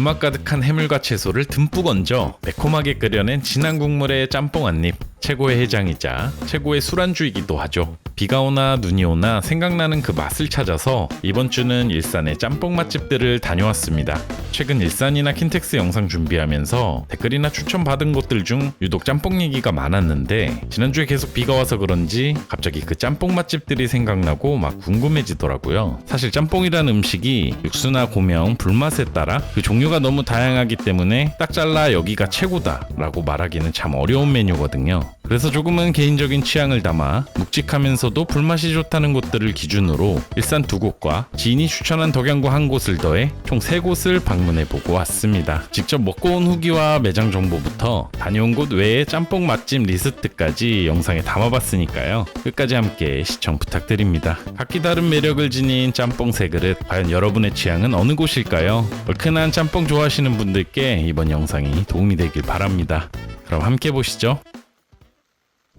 불맛 가득한 해물과 채소를 듬뿍 얹어 매콤하게 끓여낸 진한 국물의 짬뽕 한입 최고의 해장이자 최고의 술안주이기도 하죠. 비가 오나 눈이 오나 생각나는 그 맛을 찾아서 이번 주는 일산의 짬뽕 맛집들을 다녀왔습니다. 최근 일산이나 킨텍스 영상 준비하면서 댓글이나 추천 받은 곳들 중 유독 짬뽕 얘기가 많았는데 지난주에 계속 비가 와서 그런지 갑자기 그 짬뽕 맛집들이 생각나고 막 궁금해지더라고요. 사실 짬뽕이라는 음식이 육수나 고명, 불맛에 따라 그 종류가 너무 다양하기 때문에 딱 잘라 여기가 최고다 라고 말하기는 참 어려운 메뉴거든요. 그래서 조금은 개인적인 취향을 담아 묵직하면서도 불맛이 좋다는 곳들을 기준으로 일산 두 곳과 지인이 추천한 덕양구 한 곳을 더해 총 세 곳을 방문해 보고 왔습니다. 직접 먹고 온 후기와 매장 정보부터 다녀온 곳 외의 짬뽕 맛집 리스트까지 영상에 담아봤으니까요. 끝까지 함께 시청 부탁드립니다. 각기 다른 매력을 지닌 짬뽕 세 그릇 과연 여러분의 취향은 어느 곳일까요? 얼큰한 짬뽕 좋아하시는 분들께 이번 영상이 도움이 되길 바랍니다. 그럼 함께 보시죠.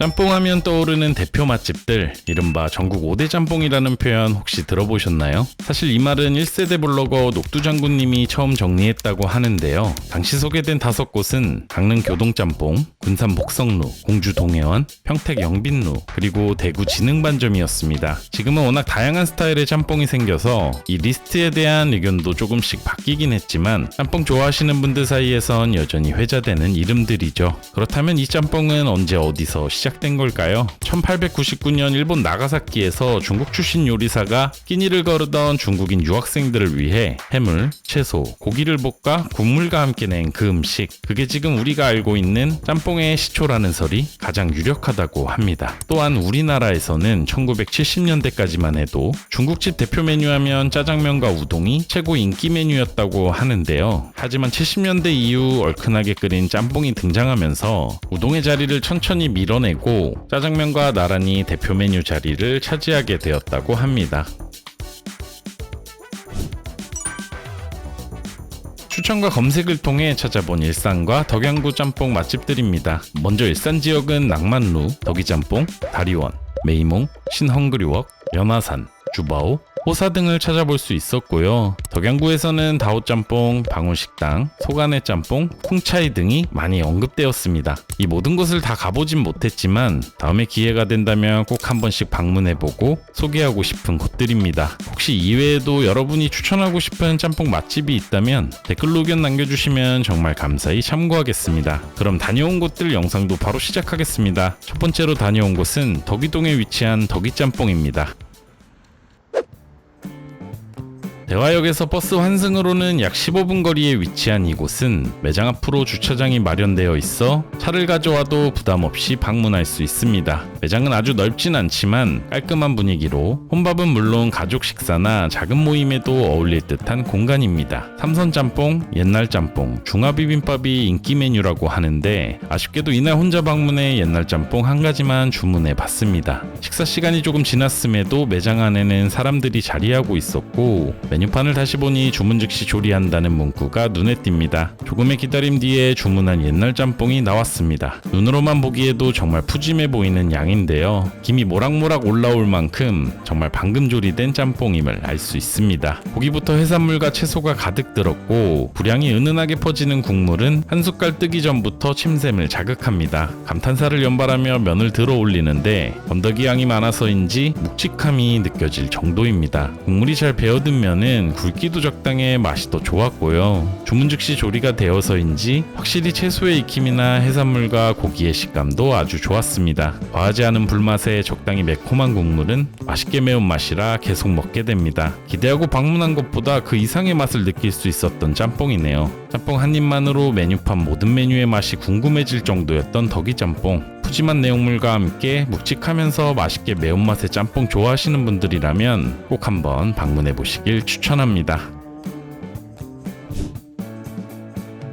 짬뽕하면 떠오르는 대표 맛집들, 이른바 전국 5대 짬뽕이라는 표현 혹시 들어보셨나요? 사실 이 말은 1세대 블로거 녹두장군님이 처음 정리했다고 하는데요. 당시 소개된 다섯 곳은 강릉 교동짬뽕, 군산 복성루, 공주 동해원, 평택 영빈루, 그리고 대구 진흥반점이었습니다. 지금은 워낙 다양한 스타일의 짬뽕이 생겨서 이 리스트에 대한 의견도 조금씩 바뀌긴 했지만 짬뽕 좋아하시는 분들 사이에선 여전히 회자되는 이름들이죠. 그렇다면 이 짬뽕은 언제 어디서 시작 된 걸까요? 1899년 일본 나가사키에서 중국 출신 요리사가 끼니를 거르던 중국인 유학생들을 위해 해물, 채소, 고기를 볶아 국물과 함께 낸 그 음식. 그게 지금 우리가 알고 있는 짬뽕의 시초라는 설이 가장 유력하다고 합니다. 또한 우리나라에서는 1970년대까지만 해도 중국집 대표 메뉴 하면 짜장면과 우동이 최고 인기 메뉴였다고 하는데요. 하지만 70년대 이후 얼큰하게 끓인 짬뽕이 등장하면서 우동의 자리를 천천히 밀어내고 짜장면과 나란히 대표 메뉴 자리를 차지하게 되었다고 합니다. 추천과 검색을 통해 찾아본 일산과 덕양구 짬뽕 맛집들입니다. 먼저 일산 지역은 낭만루, 덕이짬뽕, 다리원, 메이몽, 신헝그리웍, 연화산, 주바오, 호사 등을 찾아볼 수 있었고요. 덕양구에서는 다오짬뽕, 방울식당, 소간의 짬뽕, 쿵차이 등이 많이 언급되었습니다. 이 모든 곳을 다 가보진 못했지만 다음에 기회가 된다면 꼭 한 번씩 방문해보고 소개하고 싶은 곳들입니다. 혹시 이외에도 여러분이 추천하고 싶은 짬뽕 맛집이 있다면 댓글로 의견 남겨주시면 정말 감사히 참고하겠습니다. 그럼 다녀온 곳들 영상도 바로 시작하겠습니다. 첫 번째로 다녀온 곳은 덕이동에 위치한 덕이짬뽕입니다. 대화역에서 버스 환승으로는 약 15분 거리에 위치한 이곳은 매장 앞으로 주차장이 마련되어 있어 차를 가져와도 부담 없이 방문할 수 있습니다. 매장은 아주 넓진 않지만 깔끔한 분위기로 혼밥은 물론 가족 식사나 작은 모임에도 어울릴 듯한 공간입니다. 삼선 짬뽕, 옛날 짬뽕, 중화 비빔밥이 인기 메뉴라고 하는데 아쉽게도 이날 혼자 방문해 옛날 짬뽕 한 가지만 주문해 봤습니다. 식사 시간이 조금 지났음에도 매장 안에는 사람들이 자리하고 있었고 메뉴판을 다시 보니 주문 즉시 조리한다는 문구가 눈에 띕니다. 조금의 기다림 뒤에 주문한 옛날 짬뽕이 나왔습니다. 눈으로만 보기에도 정말 푸짐해 보이는 양인데요. 김이 모락모락 올라올 만큼 정말 방금 조리된 짬뽕임을 알 수 있습니다. 고기부터 해산물과 채소가 가득 들었고 불향이 은은하게 퍼지는 국물은 한 숟갈 뜨기 전부터 침샘을 자극합니다. 감탄사를 연발하며 면을 들어 올리는데 건더기 양이 많아서인지 묵직함이 느껴질 정도입니다. 국물이 잘 배어든 면은 굵기도 적당해 맛이 더 좋았고요. 주문 즉시 조리가 되어서인지 확실히 채소의 익힘이나 해산물과 고기의 식감도 아주 좋았습니다. 과하지 않은 불맛에 적당히 매콤한 국물은 맛있게 매운 맛이라 계속 먹게 됩니다. 기대하고 방문한 것보다 그 이상의 맛을 느낄 수 있었던 짬뽕이네요. 짬뽕 한 입만으로 메뉴판 모든 메뉴의 맛이 궁금해질 정도였던 덕이 짬뽕. 푸짐한 내용물과 함께 묵직하면서 맛있게 매운맛의 짬뽕 좋아하시는 분들이라면 꼭 한번 방문해 보시길 추천합니다.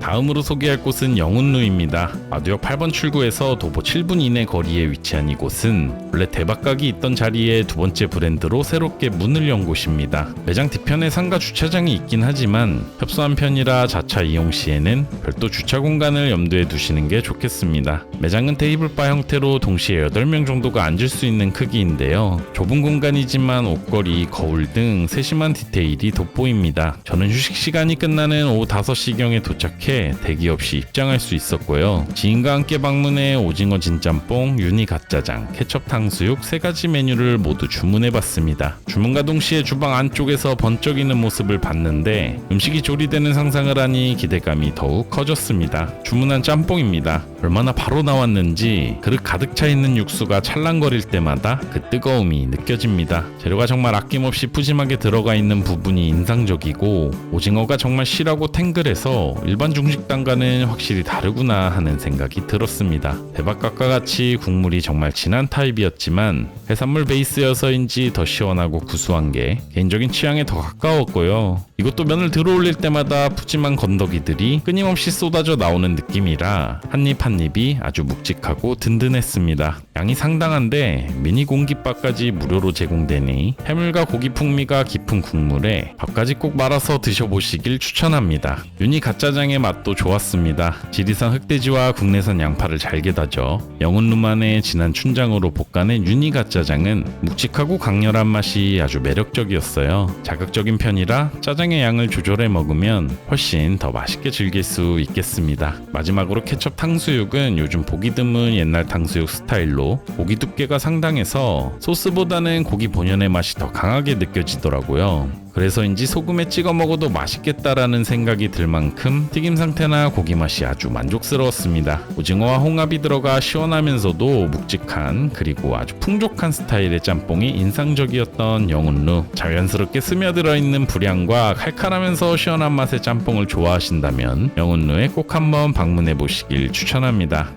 다음으로 소개할 곳은 영운루입니다. 마두역 8번 출구에서 도보 7분 이내 거리에 위치한 이곳은 원래 대박각이 있던 자리에 두 번째 브랜드로 새롭게 문을 연 곳입니다. 매장 뒤편에 상가 주차장이 있긴 하지만 협소한 편이라 자차 이용 시에는 별도 주차 공간을 염두에 두시는 게 좋겠습니다. 매장은 테이블바 형태로 동시에 8명 정도가 앉을 수 있는 크기인데요. 좁은 공간이지만 옷걸이, 거울 등 세심한 디테일이 돋보입니다. 저는 휴식 시간이 끝나는 오후 5시경에 도착해 대기 없이 입장할 수 있었고요. 지인과 함께 방문해 오징어 진짬뽕, 유니 갓짜장, 케첩 탕수육 세 가지 메뉴를 모두 주문해 봤습니다. 주문과 동시에 주방 안쪽에서 번쩍이는 모습을 봤는데 음식이 조리되는 상상을 하니 기대감이 더욱 커졌습니다. 주문한 짬뽕입니다. 얼마나 바로 나왔는지 그릇 가득 차 있는 육수가 찰랑거릴 때마다 그 뜨거움이 느껴집니다. 재료가 정말 아낌없이 푸짐하게 들어가 있는 부분이 인상적이고 오징어가 정말 실하고 탱글해서 일반 중식당과는 확실히 다르구나 하는 생각이 들었습니다. 대박각과 같이 국물이 정말 진한 타입이었지만 해산물 베이스여서인지 더 시원하고 구수한 게 개인적인 취향에 더 가까웠고요. 이것도 면을 들어 올릴 때마다 푸짐한 건더기들이 끊임없이 쏟아져 나오는 느낌이라 한입 한 입이 아주 묵직하고 든든했습니다. 양이 상당한데 미니 공깃밥까지 무료로 제공되니 해물과 고기 풍미가 깊은 국물에 밥까지 꼭 말아서 드셔보시길 추천합니다. 유니 갓짜장의 맛도 좋았습니다. 지리산 흑돼지와 국내산 양파를 잘게 다져 영혼 루만의 진한 춘장으로 볶아낸 유니 갓짜장은 묵직하고 강렬한 맛이 아주 매력적이었어요. 자극적인 편이라 짜장의 양을 조절해 먹으면 훨씬 더 맛있게 즐길 수 있겠습니다. 마지막으로 케첩 탕수육은 요즘 보기 드문 옛날 탕수육 스타일로 고기 두께가 상당해서 소스보다는 고기 본연의 맛이 더 강하게 느껴지더라고요. 그래서인지 소금에 찍어 먹어도 맛있겠다라는 생각이 들 만큼 튀김 상태나 고기 맛이 아주 만족스러웠습니다. 오징어와 홍합이 들어가 시원하면서도 묵직한 그리고 아주 풍족한 스타일의 짬뽕이 인상적이었던 영운루 자연스럽게 스며들어 있는 불향과 칼칼하면서 시원한 맛의 짬뽕을 좋아하신다면 영운루에 꼭 한번 방문해 보시길 추천합니다.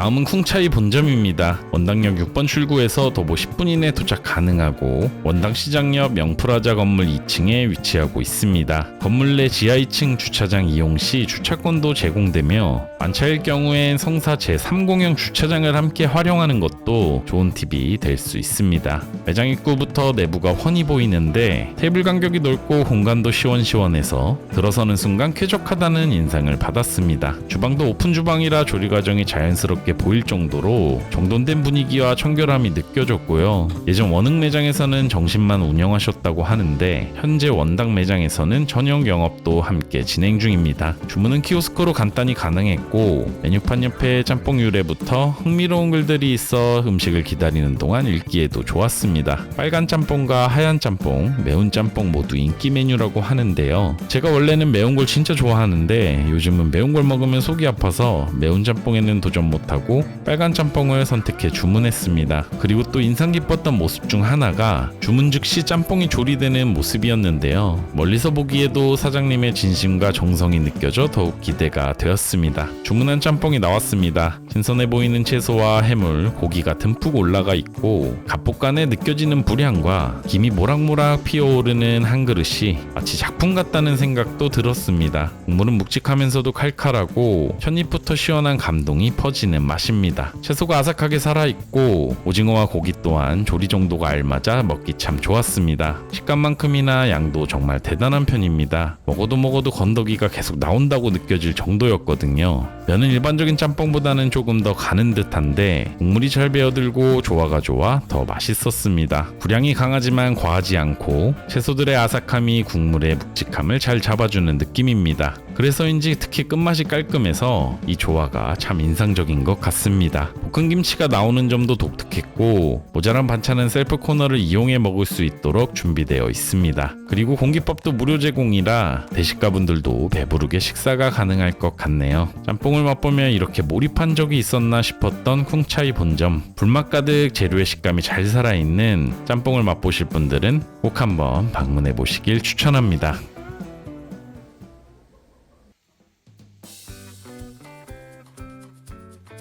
다음은 쿵차이 본점입니다. 원당역 6번 출구에서 도보 10분 이내 도착 가능하고 원당 시장 옆 영프라자 건물 2층에 위치하고 있습니다. 건물 내 지하 2층 주차장 이용 시 주차권도 제공되며 만차일 경우엔 성사 제3공영 주차장을 함께 활용하는 것도 좋은 팁이 될 수 있습니다. 매장 입구부터 내부가 훤히 보이는데 테이블 간격이 넓고 공간도 시원시원해서 들어서는 순간 쾌적하다는 인상을 받았습니다. 주방도 오픈 주방이라 조리 과정이 자연스럽게 보일 정도로 정돈된 분위기와 청결함이 느껴졌고요. 예전 원흥 매장에서는 정신만 운영하셨다고 하는데 현재 원당 매장에서는 저녁 영업도 함께 진행 중입니다. 주문은 키오스크로 간단히 가능했고 메뉴판 옆에 짬뽕 유래부터 흥미로운 글들이 있어 음식을 기다리는 동안 읽기에도 좋았습니다. 빨간 짬뽕과 하얀 짬뽕, 매운 짬뽕 모두 인기 메뉴라고 하는데요. 제가 원래는 매운 걸 진짜 좋아하는데 요즘은 매운 걸 먹으면 속이 아파서 매운 짬뽕에는 도전 못하고 빨간 짬뽕을 선택해 주문했습니다. 그리고 또 인상 깊었던 모습 중 하나가 주문 즉시 짬뽕이 조리되는 모습이었는데요. 멀리서 보기에도 사장님의 진심과 정성이 느껴져 더욱 기대가 되었습니다. 주문한 짬뽕이 나왔습니다. 신선해 보이는 채소와 해물, 고기가 듬뿍 올라가 있고 갑복간에 느껴지는 불향과 김이 모락모락 피어오르는 한 그릇이 마치 작품 같다는 생각도 들었습니다. 국물은 묵직하면서도 칼칼하고 첫입부터 시원한 감동이 퍼지는 맛입니다. 채소가 아삭하게 살아있고 오징어와 고기 또한 조리 정도가 알맞아 먹기 참 좋았습니다. 식감만큼이나 양도 정말 대단한 편입니다. 먹어도 먹어도 건더기가 계속 나온다고 느껴질 정도였거든요. 면은 일반적인 짬뽕보다는 조금 더 가는 듯한데 국물이 잘 배어들고 조화가 좋아 더 맛있었습니다. 불향이 강하지만 과하지 않고 채소들의 아삭함이 국물의 묵직함을 잘 잡아주는 느낌입니다. 그래서인지 특히 끝맛이 깔끔해서 이 조화가 참 인상적인 것 같습니다. 볶은 김치가 나오는 점도 독특했고 모자란 반찬은 셀프 코너를 이용해 먹을 수 있도록 준비되어 있습니다. 그리고 공깃밥도 무료 제공이라 대식가분들도 배부르게 식사가 가능할 것 같네요. 짬뽕을 맛보면 이렇게 몰입한 적이 있었나 싶었던 쿵차이 본점 불맛 가득 재료의 식감이 잘 살아있는 짬뽕을 맛보실 분들은 꼭 한번 방문해 보시길 추천합니다.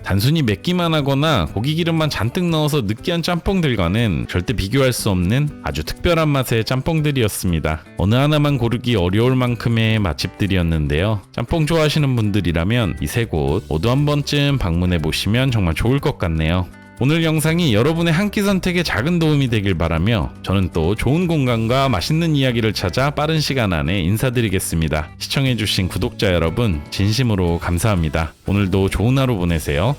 단순히 맵기만 하거나 고기 기름만 잔뜩 넣어서 느끼한 짬뽕들과는 절대 비교할 수 없는 아주 특별한 맛의 짬뽕들이었습니다. 어느 하나만 고르기 어려울 만큼의 맛집들이었는데요. 짬뽕 좋아하시는 분들이라면 이 세 곳 모두 한 번쯤 방문해 보시면 정말 좋을 것 같네요. 오늘 영상이 여러분의 한 끼 선택에 작은 도움이 되길 바라며 저는 또 좋은 공간과 맛있는 이야기를 찾아 빠른 시간 안에 인사드리겠습니다. 시청해주신 구독자 여러분 진심으로 감사합니다. 오늘도 좋은 하루 보내세요.